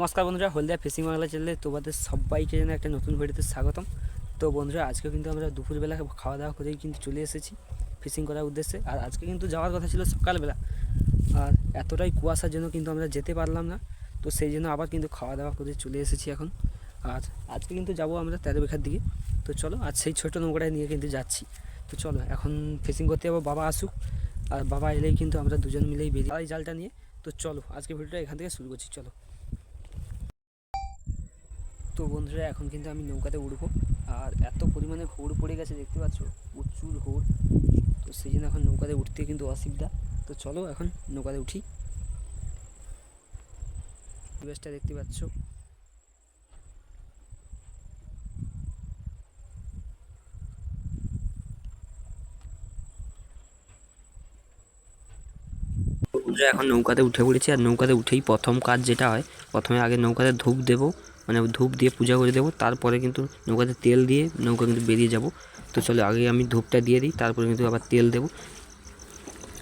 নমস্কার বন্ধুরা, হলদিয়া ফিশিং বাংলা চ্যানেলে তোমাদের সবাইকে যেন একটা নতুন ভিডিওতে স্বাগতম। তো বন্ধুরা, আজকে কিন্তু আমরা দুপুরবেলা খাওয়া দাওয়া করেই কিন্তু চলে এসেছি ফিশিং করার উদ্দেশ্যে। আর আজকে কিন্তু যাওয়ার কথা ছিল সকালবেলা। আর এতটাই কুয়াশার জন্য কিন্তু আমরা যেতে পারলাম না। তো সেই জন্য আবার কিন্তু খাওয়া দাওয়া করে চলে এসেছি এখন। আর আজকে কিন্তু যাব আমরা তেরো বিঘার দিকে। তো চলো আর সেই ছোটো নৌকাটায় নিয়ে কিন্তু যাচ্ছি। তো চলো, এখন ফিশিং করতে যাব, বাবা আসুক। আর বাবা এলেই কিন্তু আমরা দুজন মিলেই বেরিয়ে জালটা নিয়ে। তো চলো, আজকে ভিডিওটা এখান থেকে শুরু করছি, চলো। তো বন্ধুরা, এখন কিন্তু আমি নৌকাতে উঠবো আর এত পরিমাণে হোড় পড়ে গেছে, দেখতে পাচ্ছ? প্রচুর হোড় তো সেই জন্য এখন নৌকাতে উঠতে কিন্তু অসুবিধা। তো চলো এখন নৌকাতে উঠি। পরিবেশটা দেখতে পাচ্ছ। এখন নৌকাতে উঠে পড়েছি। আর নৌকাতে উঠেই প্রথম কাজ যেটা হয়, প্রথমে আগে নৌকাতে ধূপ দেবো। মানে ধূপ দিয়ে পূজা করে দেবো, তারপরে কিন্তু নৌকাতে তেল দিয়ে নৌকা কিন্তু বেরিয়ে যাব। তো চলো, আগে আমি ধূপটা দিয়ে দিই, তারপরে কিন্তু আবার তেল দেবো।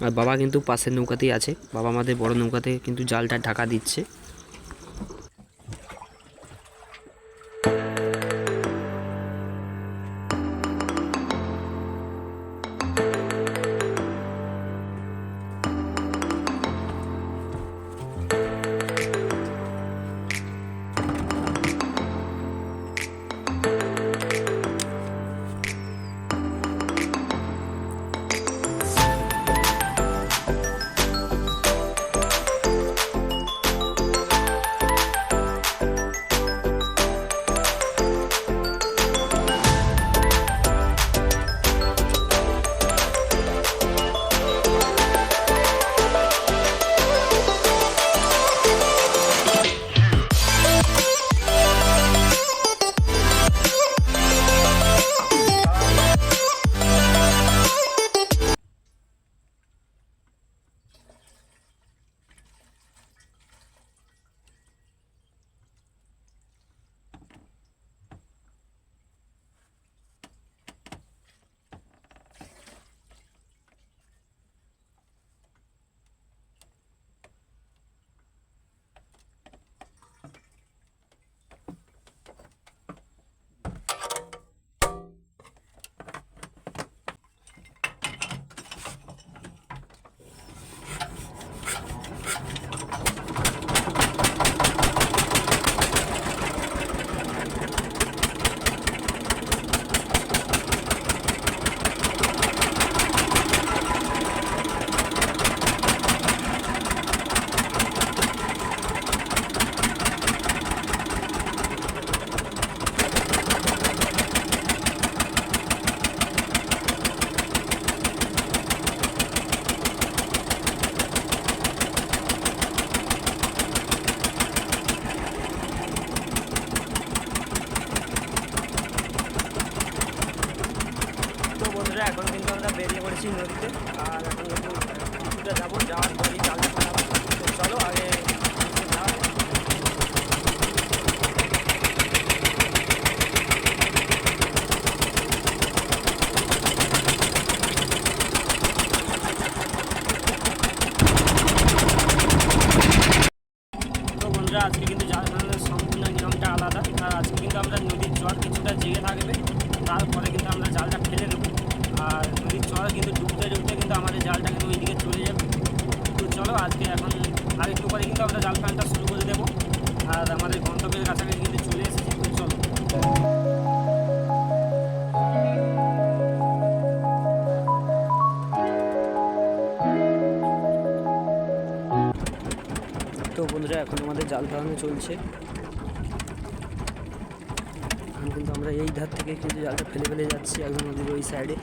আর বাবা কিন্তু পাশের নৌকাতেই আছে, বাবা আমাদের বড় নৌকাতে কিন্তু জালটা ঢাকা দিচ্ছে। বেরিয়ে নদীতে আর কিছুটা যাব যাওয়ার পরই ফেলাবো তো চলো আগে আজকে কিন্তু জাল সম্পূর্ণ নিয়মটা আলাদা। আর আজকে কিন্তু আমরা নদীর জল কিছুটা জেগে থাকবে তারপরে কিন্তু আমরা জালটা ফেলে দেবো আর নদীর কিন্তু ডুবতে ডুবতে কিন্তু আমাদের জালটা কিন্তু ওইদিকে চলে যাবে। তো চলো, আজকে এখন আর একটু পরে কিন্তু আমরা জাল ফেলানোটা শুরু করে দেবো। আর আমাদের গন্তব্যের কাছাকাছি কিন্তু চলে এসেছি, তো চলো। তো বন্ধুরা, এখন আমাদের জাল ফেলানো চলছে। কিন্তু আমরা এই ধার থেকে কিন্তু জালটা ফেলে ফেলে যাচ্ছি, একদম নদীর ওই সাইডে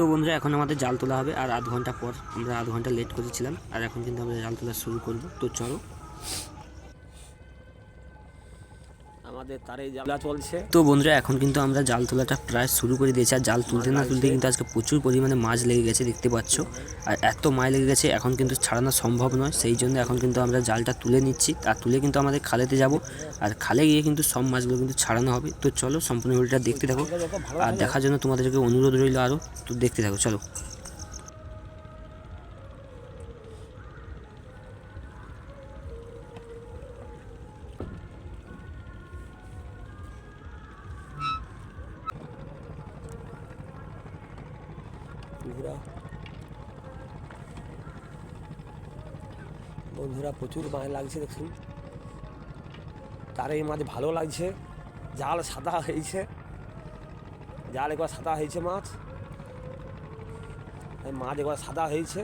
তো বন্ধুরা, এখন আমাদের জাল তোলা হবে। আর আধ ঘণ্টা পর আমরা আধ ঘণ্টা লেট করেছিলাম। আর এখন কিন্তু আমরা জাল তোলা শুরু করব। তো চলো। তো বন্ধুরা, এখন কিন্তু আমরা জাল তোলাটা প্রায় শুরু করে দিয়েছি। আর জাল তুলতে না তুলতে কিন্তু আজকে প্রচুর পরিমাণে মাছ লেগে গেছে, দেখতে পাচ্ছ। আর এত মাছ লেগে গেছে, এখন কিন্তু ছাড়ানো সম্ভব নয়। সেই জন্য এখন কিন্তু আমরা জালটা তুলে নিচ্ছি। আর তুলে কিন্তু আমাদের খালেতে যাব। আর খালে গিয়ে কিন্তু সব মাছগুলো কিন্তু ছাড়ানো হবে। তো চলো, সম্পূর্ণ ভিডিওটা দেখতে থাকো। আর দেখার জন্য তোমাদেরকে অনুরোধ রইল আরও তো দেখতে থাকো, চলো। বন্ধুরা। প্রচুর মাছ লাগছে দেখুন। তার এই মাছ ভালো লাগছে। জাল সাদা হয়েছে। জাল একবার সাদা হয়েছে মাছ। মাছ একবার সাদা হয়েছে।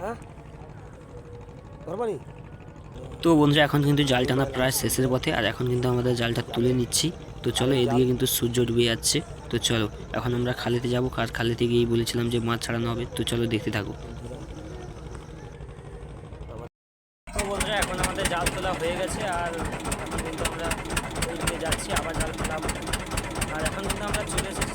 হ্যাঁ? তো বন্ধুরা এখন কিন্তু জাল টানা প্রায় শেষের পথে আর এখন কিন্তু আমাদের জালটা তুলে নিচ্ছি। তো চলো এদিকে কিন্তু সূর্য ডুবে যাচ্ছে। তো চলো এখন আমরা খালেতে যাব। আর খালেতে গিয়েই বলেছিলাম যে মাছ ছাড়ানো হবে। তো চলো দেখতে থাকো। তো বন্ধুরা এখন আমাদের জাল তোলা হয়ে গেছে আর এখন কিন্তু আমরা ওই দিকে যাচ্ছি আবার জাল আর এখন কিন্তু আমরা চলে এসেছি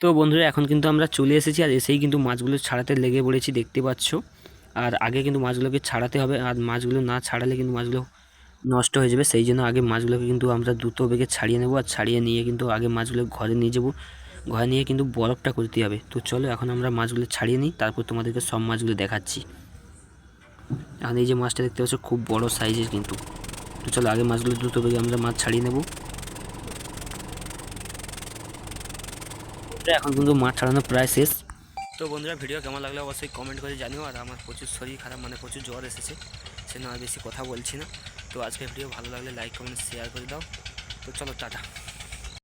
তো বন্ধুরা এখন কিন্তু আমরা চলে এসেছি আর এসেই কিন্তু মাছগুলো ছাড়াতে লেগে পড়েছি দেখতে পাচ্ছ। আর আগে কিন্তু মাছগুলোকে ছাড়াতে হবে, আর মাছগুলো না ছাড়ালে কিন্তু মাছগুলো নষ্ট হয়ে যাবে। সেই জন্য আগে মাছগুলোকে কিন্তু আমরা দ্রুত বেগে ছাড়িয়ে নেব, আর ছাড়িয়ে নিয়ে কিন্তু আগে মাছগুলো ঘরে নিয়ে যাব। ঘরে নিয়ে কিন্তু বরফটা করতে হবে। তো চলো এখন আমরা মাছগুলো ছাড়িয়ে নিই, তারপর তোমাদেরকে সব মাছগুলো দেখাচ্ছি। এখন এই যে মাছটা দেখতে পাচ্ছ, খুব বড় সাইজের কিন্তু। তো চলো আগে মাছগুলো দ্রুত বেগে আমরা মাছ ছাড়িয়ে নেব। এখন কিন্তু মাছ ছাড়ানো প্রায় শেষ। তো বন্ধুরা, ভিডিও কেমন লাগল অবশ্যই কমেন্ট করে জানিও। আর আমার প্রচুর শরীর খারাপ মানে প্রচুর জ্বর এসেছে সে আর বেশি কথা বলছি না। তো আজকে ভিডিও ভালো লাগলে লাইক কমেন্ট শেয়ার করে দাও। তো চলো, টাটা।